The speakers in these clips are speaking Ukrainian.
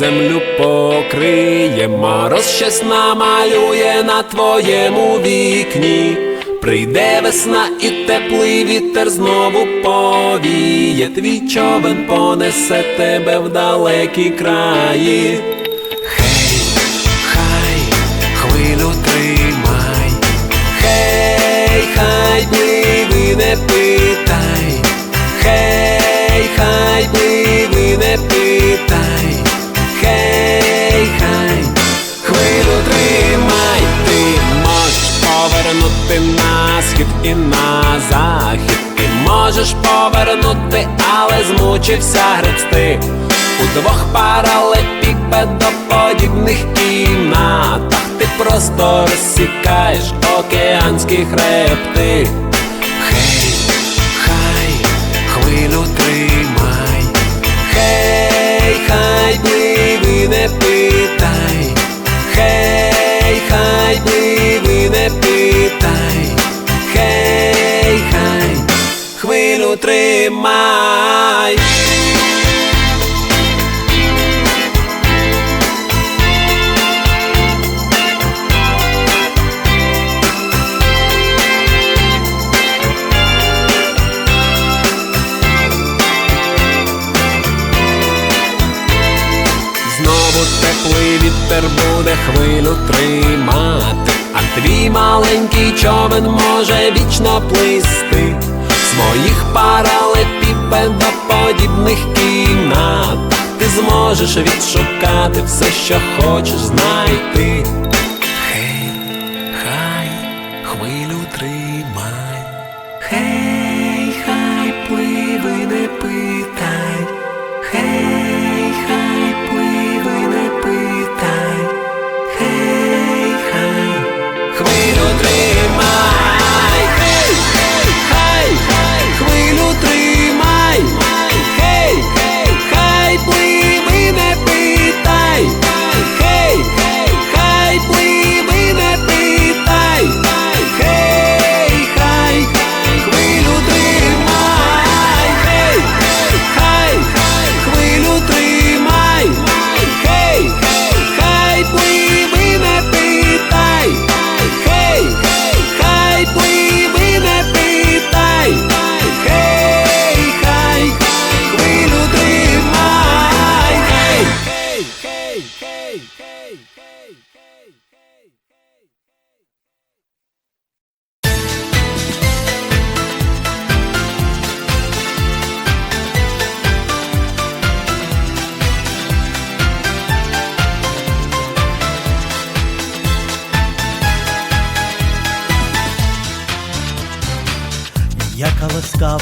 землю покриє, мороз щось намалює на твоєму вікні. Прийде весна і теплий вітер знову повіє, твій човен понесе тебе в далекі краї. Хей, хай, хвилю тримай, хей, хай, пливи, не питай, хей, хай, пливи, повернути на схід і на захід. Ти можеш повернути, але змучився гребсти у двох паралепіпедоподібних кімнатах. Ти просто розсікаєш океанські хребти. Хей, хай, хвилю тримай, тримай. Знову теплий вітер буде хвилю тримати, а твій маленький човен може вічно плисти в своїх паралепіпедоподібних кімнат Ти зможеш відшукати все, що хочеш знайти.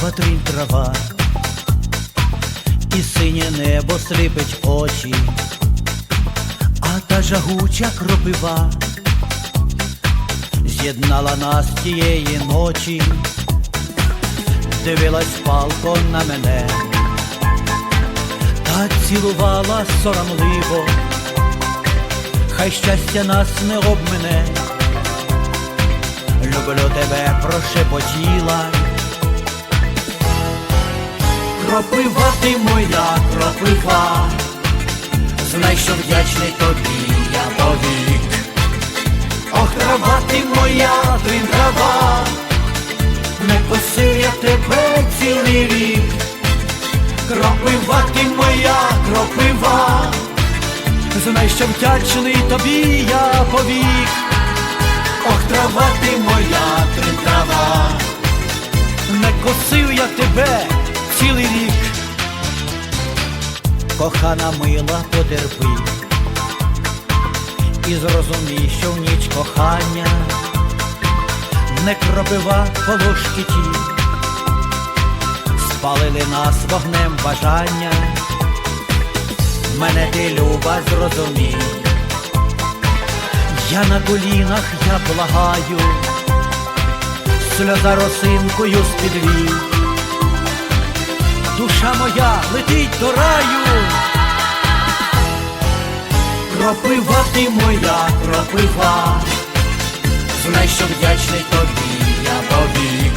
Ласкава трава, і синє небо сліпить очі, а та жагуча кропива з'єднала нас тієї ночі, дивилась палко на мене, та цілувала соромливо, хай щастя нас не обмене. Люблю тебе, прошепотіла. Кропива ти моя кропива, знай, що вдячний тобі я повік. Ох, трава ти моя, ти трава, не косив я тебе цілий рік. Кропива ти моя, кропива, знай, що вдячний тобі я повік. Ох, трава ти моя, ти трава, не косив я тебе цілий рік. Кохана мила, потерпи, і зрозумій, що в ніч кохання не кропива полошки ті, спалили нас вогнем бажання, мене ти люба зрозумій. Я на колінах, я благаю, сльоза росинкою спідвій. Душа моя летить до раю. Кропива ти моя, кропива, знай, що вдячний тобі я повік.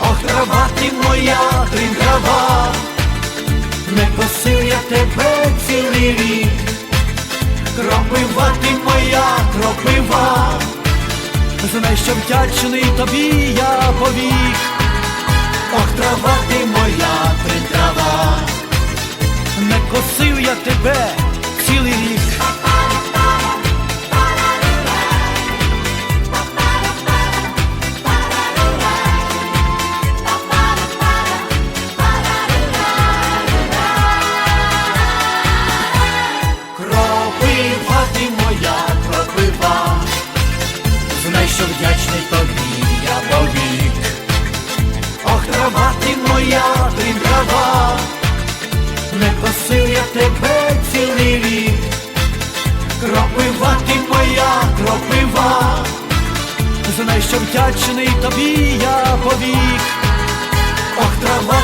Ох, трава ти моя, ти трава, не косив я тебе цілий рік, кропива ти моя кропива, знай, що вдячний тобі я повік, ох, трава ти моя трава, не косив я тебе знай, що вдячний тобі я повік. Ох, трава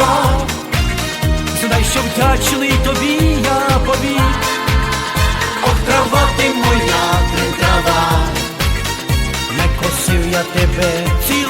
кропива, знай, що вдячний тобі я побіг, Ох, трава ти моя, трава, не косив я тебе цілий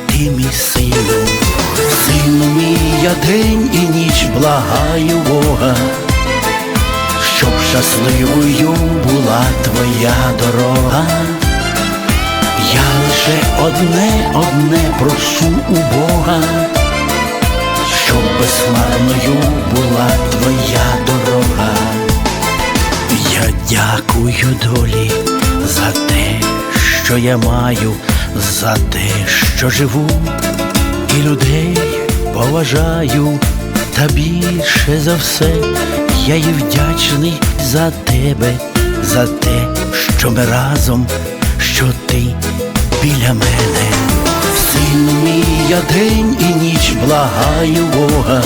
ти мій сину. Сину мій, я день і ніч благаю Бога, щоб щасливою була твоя дорога. Я лише одне, одне прошу у Бога, щоб безмарною була твоя дорога. Я дякую долі за те, що я маю, за те, що живу, і людей поважаю, та більше за все я є вдячний за тебе, за те, що ми разом, що ти біля мене. Сину мій, я день і ніч благаю Бога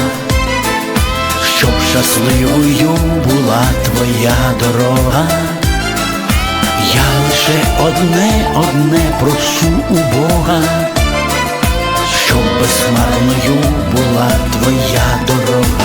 щоб щасливою була твоя дорога. Я лише одне, одне прошу у Бога, щоб безмарною була твоя дорога.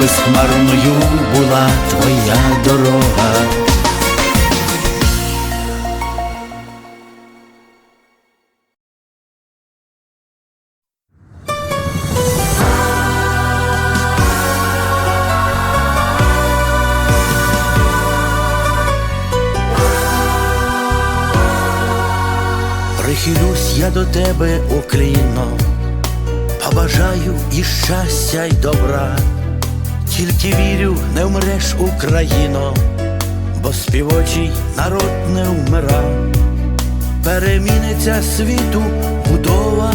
безхмарною була твоя дорога. Прихилюсь я до тебе уклінно, побажаю і щастя, й добра, тільки вірю, не вмреш Україно, бо співочий народ не вмира, переміниться світу будова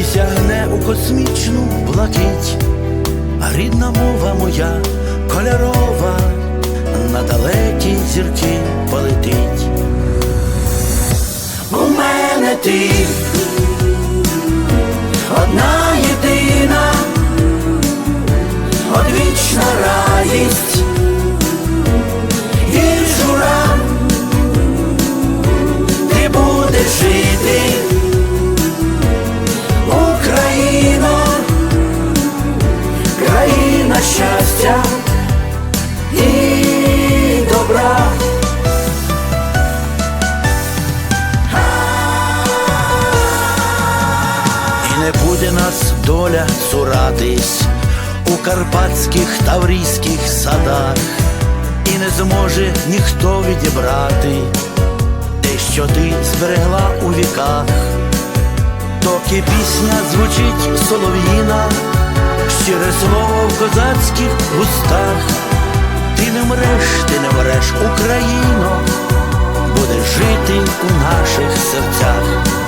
і сягне у космічну блакить, а рідна мова моя кольорова, на далекі зірки полетить. У мене ти одна доля цуратись у карпатських таврійських садах, і не зможе ніхто відібрати те, що ти зберегла у віках, доки пісня звучить солов'їна, щире слово в козацьких вустах, ти не мреш, ти не мреш, Україно, будеш жити у наших серцях.